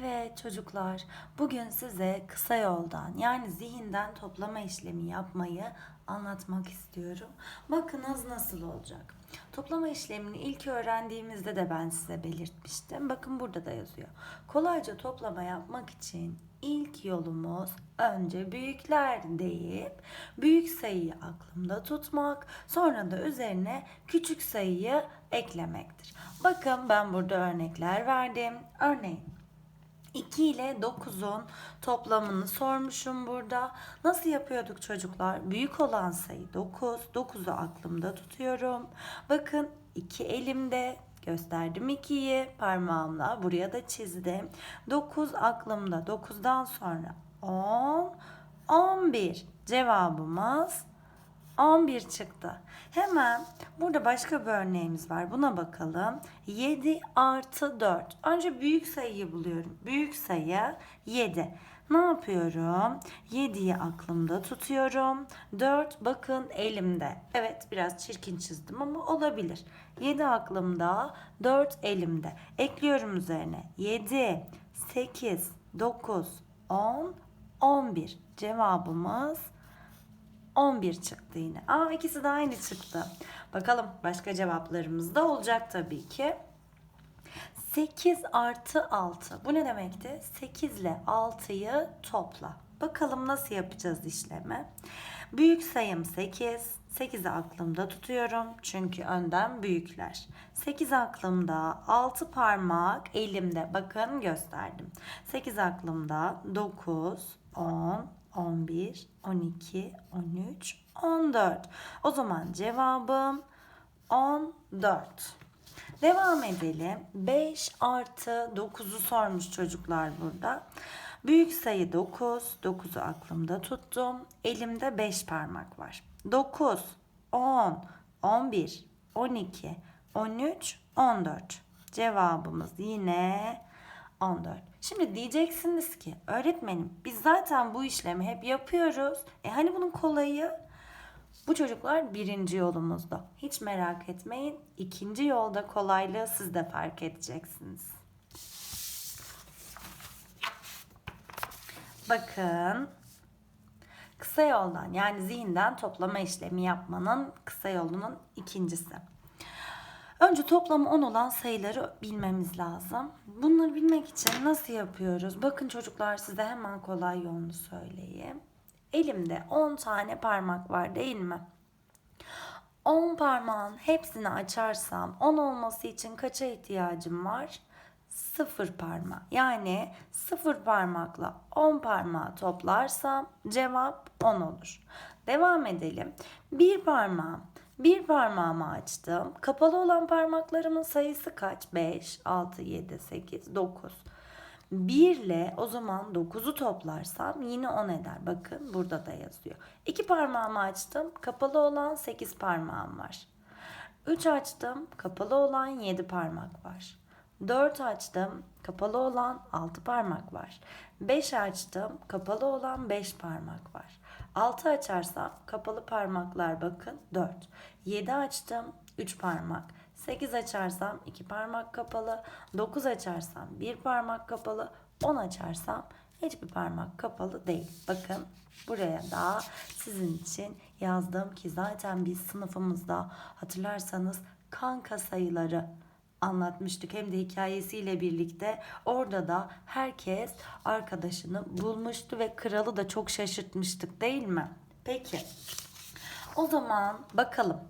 Evet çocuklar, bugün size kısa yoldan yani zihinden toplama işlemi yapmayı anlatmak istiyorum. Bakınız nasıl olacak. Toplama işlemini ilk öğrendiğimizde de ben size belirtmiştim. Bakın burada da yazıyor. Kolayca toplama yapmak için ilk yolumuz önce büyükler deyip büyük sayıyı aklımda tutmak, sonra da üzerine küçük sayıyı eklemektir. Bakın ben burada örnekler verdim. Örneğin 2 ile 9'un toplamını sormuşum burada. Nasıl yapıyorduk çocuklar? Büyük olan sayı 9. 9'u aklımda tutuyorum. Bakın 2 elimde. Gösterdim 2'yi parmağımla. Buraya da çizdim. 9 aklımda. 9'dan sonra 10, 11. Cevabımız 11 çıktı. Hemen burada başka bir örneğimiz var. Buna bakalım. 7 artı 4. Önce büyük sayıyı buluyorum. Büyük sayı 7. Ne yapıyorum? 7'yi aklımda tutuyorum. 4 bakın elimde. Evet biraz çirkin çizdim ama olabilir. 7 aklımda, 4 elimde. Ekliyorum üzerine. 7, 8, 9, 10, 11. Cevabımız 11 çıktı yine. Aa ikisi de aynı çıktı. Bakalım başka cevaplarımız da olacak tabii ki. 8 artı 6. Bu ne demekti? 8 ile 6'yı topla. Bakalım nasıl yapacağız işlemi. Büyük sayım 8. 8'i aklımda tutuyorum. Çünkü önden büyükler. 8 aklımda. 6 parmak elimde. Bakın gösterdim. 8 aklımda. 9, 10, 11, 12, 13, 14. O zaman cevabım 14. Devam edelim. 5 artı 9'u sormuş çocuklar burada. Büyük sayı 9. 9'u aklımda tuttum. Elimde 5 parmak var. 9, 10, 11, 12, 13, 14. Cevabımız yine 14. Şimdi diyeceksiniz ki öğretmenim biz zaten bu işlemi hep yapıyoruz. E hani bunun kolayı? Bu çocuklar birinci yolumuzda. Hiç merak etmeyin. İkinci yolda kolaylığı siz de fark edeceksiniz. Bakın. Kısa yoldan yani zihinden toplama işlemi yapmanın kısa yolunun ikincisi. Önce toplamı 10 olan sayıları bilmemiz lazım. Bunları bilmek için nasıl yapıyoruz? Bakın çocuklar size hemen kolay yolunu söyleyeyim. Elimde 10 tane parmak var değil mi? 10 parmağın hepsini açarsam 10 olması için kaça ihtiyacım var? 0 parmak. Yani 0 parmakla 10 parmağı toplarsam cevap 10 olur. Devam edelim. Bir parmağım bir parmağımı açtım. Kapalı olan parmaklarımın sayısı kaç? 5, 6, 7, 8, 9. 1 ile o zaman 9'u toplarsam yine 10 eder. Bakın burada da yazıyor. 2 parmağımı açtım. Kapalı olan 8 parmağım var. 3 açtım. Kapalı olan 7 parmak var. 4 açtım. Kapalı olan 6 parmak var. 5 açtım. Kapalı olan 5 parmak var. 6 açarsam kapalı parmaklar bakın 4. 7 açtım 3 parmak. 8 açarsam 2 parmak kapalı. 9 açarsam 1 parmak kapalı. 10 açarsam hiçbir parmak kapalı değil. Bakın buraya da sizin için yazdım ki zaten biz sınıfımızda hatırlarsanız kanka sayıları anlatmıştık hem de hikayesiyle birlikte orada da herkes arkadaşını bulmuştu ve kralı da çok şaşırtmıştık değil mi? Peki o zaman bakalım.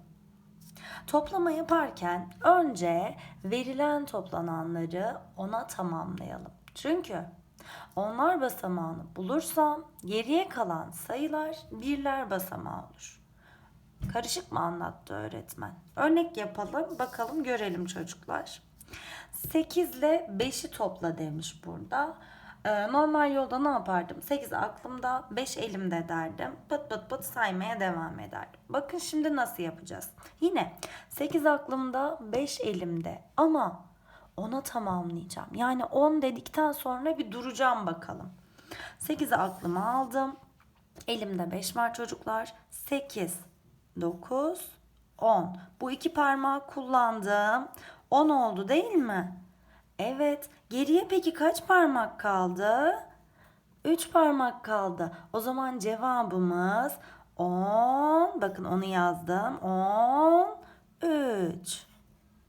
Toplama yaparken önce verilen toplananları ona tamamlayalım. Çünkü onlar basamağını bulursam geriye kalan sayılar birler basamağı olur. Karışık mı anlattı öğretmen? Örnek yapalım, bakalım görelim çocuklar. 8 ile 5'i topla demiş burada. Ee, normal yolda ne yapardım? 8 aklımda, 5 elimde derdim. Pıt pıt pıt saymaya devam ederdim. Bakın şimdi nasıl yapacağız? Yine 8 aklımda, 5 elimde ama ona tamamlayacağım. Yani 10 dedikten sonra bir duracağım bakalım. 8'i aklıma aldım. Elimde 5 var çocuklar. 8, 9, 10. Bu iki parmağı kullandım. 10 oldu değil mi? Evet. Geriye peki kaç parmak kaldı? 3 parmak kaldı. O zaman cevabımız 10. Bakın onu yazdım. 13.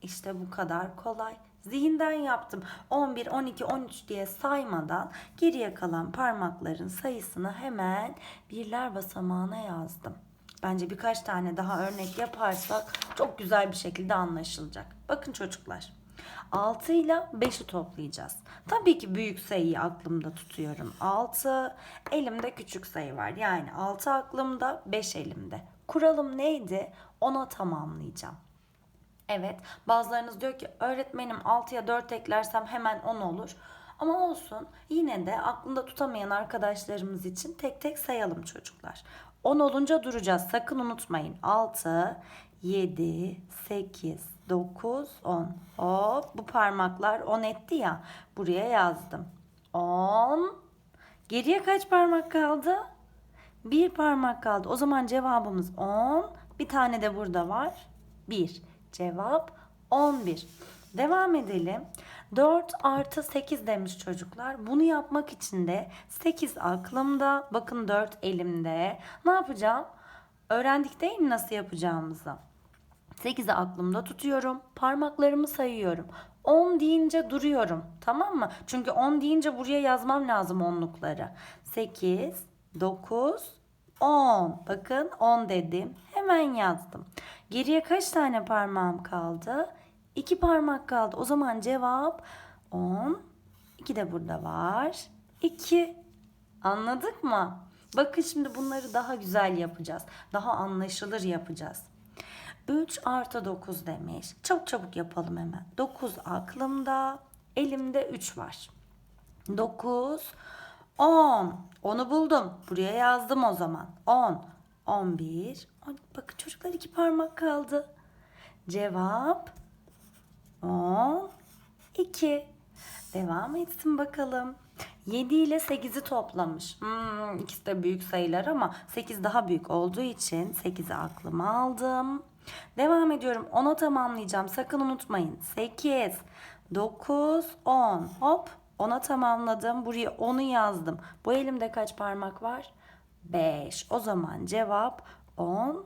İşte bu kadar kolay. Zihinden yaptım. 11, 12, 13 diye saymadan geriye kalan parmakların sayısını hemen birler basamağına yazdım. Bence birkaç tane daha örnek yaparsak çok güzel bir şekilde anlaşılacak. Bakın çocuklar. 6 ile 5'i toplayacağız. Tabii ki büyük sayıyı aklımda tutuyorum. 6, elimde küçük sayı var. Yani 6 aklımda, 5 elimde. Kuralım neydi? Ona tamamlayacağım. Evet, bazılarınız diyor ki öğretmenim 6'ya 4 eklersem hemen 10 olur. Ama olsun yine de aklında tutamayan arkadaşlarımız için tek tek sayalım çocuklar. 10 olunca duracağız sakın unutmayın. 6, 7, 8, 9, 10. Hop bu parmaklar 10 etti ya buraya yazdım. 10. Geriye kaç parmak kaldı? Bir parmak kaldı. O zaman cevabımız 10. Bir tane de burada var. 1. Cevap 11. Devam edelim. 4 artı 8 demiş çocuklar. Bunu yapmak için de 8 aklımda. Bakın 4 elimde. Ne yapacağım? Öğrendik değil mi nasıl yapacağımızı? 8'i aklımda tutuyorum. Parmaklarımı sayıyorum. 10 deyince duruyorum. Tamam mı? Çünkü 10 deyince buraya yazmam lazım onlukları. 8, 9, 10. Bakın 10 dedim. Hemen yazdım. Geriye kaç tane parmağım kaldı? 2 parmak kaldı. O zaman cevap 10. 2 de burada var. 2. Anladık mı? Bakın şimdi bunları daha güzel yapacağız. Daha anlaşılır yapacağız. 3 artı 9 demiş. Çok çabuk yapalım hemen. 9 aklımda. Elimde 3 var. 9, 10. Onu buldum. Buraya yazdım o zaman. 10, 11. on- Bakın çocuklar iki parmak kaldı. Cevap 10, 2. Devam etsin bakalım. 7 ile 8'i toplamış. Hmm, ikisi de büyük sayılar ama 8 daha büyük olduğu için 8'i aklıma aldım. Devam ediyorum. 10'a tamamlayacağım. Sakın unutmayın. 8, 9, 10. Hop 10'a tamamladım. Buraya 10'u yazdım. Bu elimde kaç parmak var? 5. O zaman cevap 10,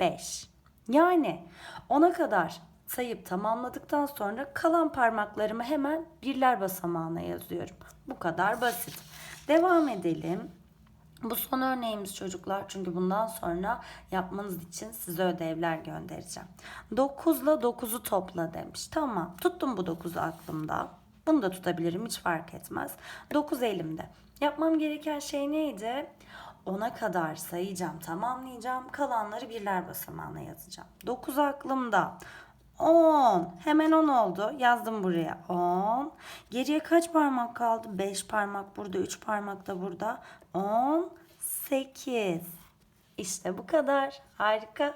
5. Yani 10'a kadar sayıp tamamladıktan sonra kalan parmaklarımı hemen birler basamağına yazıyorum. Bu kadar basit. Devam edelim. Bu son örneğimiz çocuklar çünkü bundan sonra yapmanız için size ödevler göndereceğim. 9 ile 9'u topla demiş. Tamam tuttum bu 9'u aklımda. Bunu da tutabilirim hiç fark etmez. 9 elimde. Yapmam gereken şey neydi? 10'a kadar sayacağım, tamamlayacağım. Kalanları birler basamağına yazacağım. 9 aklımda. 10. Hemen 10 oldu. Yazdım buraya. 10. Geriye kaç parmak kaldı? 5 parmak burada, 3 parmak da burada. 10. 8. İşte bu kadar. Harika.